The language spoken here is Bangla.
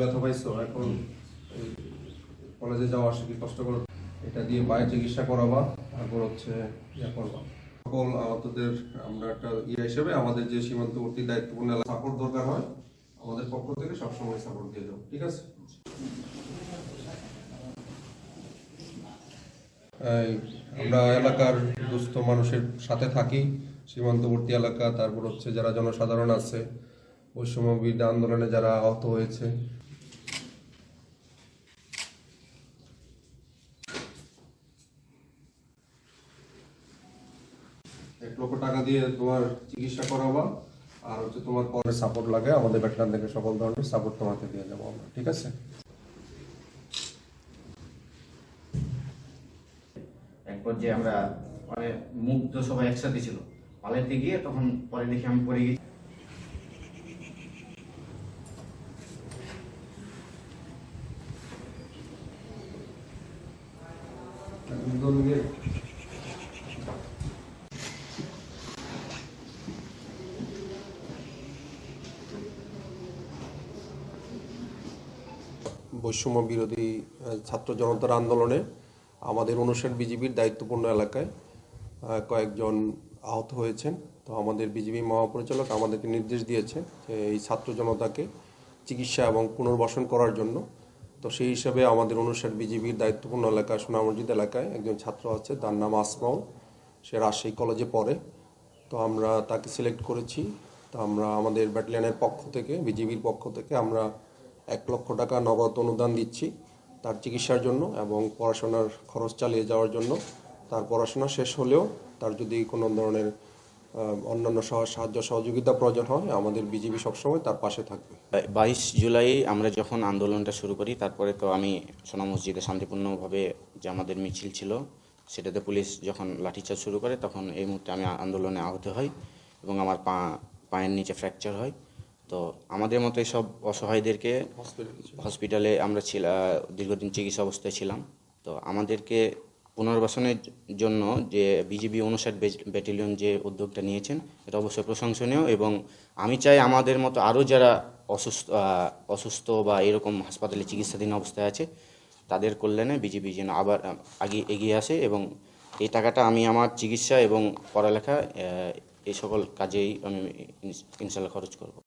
ব্যথা পাইছো এখন কলেজে যাওয়া আসা কি কষ্ট করো? এটা দিয়ে পায়ে চিকিৎসা করাবা তারপর হচ্ছে ইয়া করবা। সকল আহতদের আমরা একটা ইয়ে হিসেবে আমাদের যে সীমান্তবর্তী দায়িত্বপূর্ণ সাপোর্ট দরকার হয় আমাদের পক্ষ থেকে সবসময় সাপোর্ট দিয়ে যাব ঠিক আছে? আমরা এলাকার দুস্থ মানুষের সাথে থাকি সীমান্তবর্তী এলাকা তারপর হচ্ছে যারা জনসাধারণ আছে বৈষম্য আন্দোলনে যারা আহত হয়েছে এক লক্ষ টাকা দিয়ে তোমার চিকিৎসা করাবা আর হচ্ছে তোমার পরে সাপোর্ট লাগে আমাদের ব্যাটলান থেকে সকল ধরনের সাপোর্ট তোমাকে দিয়ে যাব আমরা ঠিক আছে? এক পর্যায়ে আমরা পরে মুগ্ধ সবাই একসাথে ছিল পালাইতে গিয়ে তখন পরে দেখি আমি পড়ে গেছি। একদম ইয়ে বৈষম্য বিরোধী ছাত্র জনতার আন্দোলনে আমাদের অনুষ্ঠান বিজিবির দায়িত্বপূর্ণ এলাকায় কয়েকজন আহত হয়েছেন। তো আমাদের বিজিবি মহাপরিচালক আমাদেরকে নির্দেশ দিয়েছে যে এই ছাত্র জনতাকে চিকিৎসা এবং পুনর্বাসন করার জন্য। তো সেই হিসাবে আমাদের অনুসার বিজিবির দায়িত্বপূর্ণ এলাকা সোনা মসজিদ এলাকায় একজন ছাত্র আছে, তার নাম আসমাউল। সে রাজশাহী কলেজে পড়ে। তো আমরা তাকে সিলেক্ট করেছি। তো আমরা আমাদের ব্যাটালিয়নের পক্ষ থেকে, বিজিবির পক্ষ থেকে আমরা এক লক্ষ টাকা নগদ অনুদান দিচ্ছি তার চিকিৎসার জন্য এবং পড়াশোনার খরচ চালিয়ে যাওয়ার জন্য। তার পড়াশোনা শেষ হলেও তার যদি কোনো ধরনের অন্যান্য সহ- সাহায্য সহযোগিতা প্রয়োজন হয়, আমাদের বিজিবি সবসময় তার পাশে থাকবে। বাইশ জুলাই আমরা যখন আন্দোলনটা শুরু করি, তারপরে তো আমি সোনা মসজিদে শান্তিপূর্ণভাবে যে আমাদের মিছিল ছিল, সেটাতে পুলিশ যখন লাঠিচার্জ শুরু করে, তখন এই মুহূর্তে আমি আন্দোলনে আহত হই এবং আমার পা পায়ের নিচে ফ্র্যাকচার হয়। তো আমাদের মতো সব অসহায়দেরকে হসপিটালে আমরা ছিল দীর্ঘদিন চিকিৎসা অবস্থায় ছিলাম। তো আমাদেরকে পুনর্বাসনের জন্য যে বিজিবি উনষাট ব্যাটালিয়ন যে উদ্যোগটা নিয়েছেন, এটা অবশ্যই প্রশংসনীয় এবং আমি চাই আমাদের মতো আরও যারা অসুস্থ অসুস্থ বা এরকম হাসপাতালে চিকিৎসাধীন অবস্থায় আছে, তাদের কল্যাণে বিজিবি যেন আবার আগে, এগিয়ে আসে এবং এই টাকাটা আমি আমার চিকিৎসা এবং পড়ালেখা এই সকল কাজেই আমি ইনশাল্লাহ খরচ করব।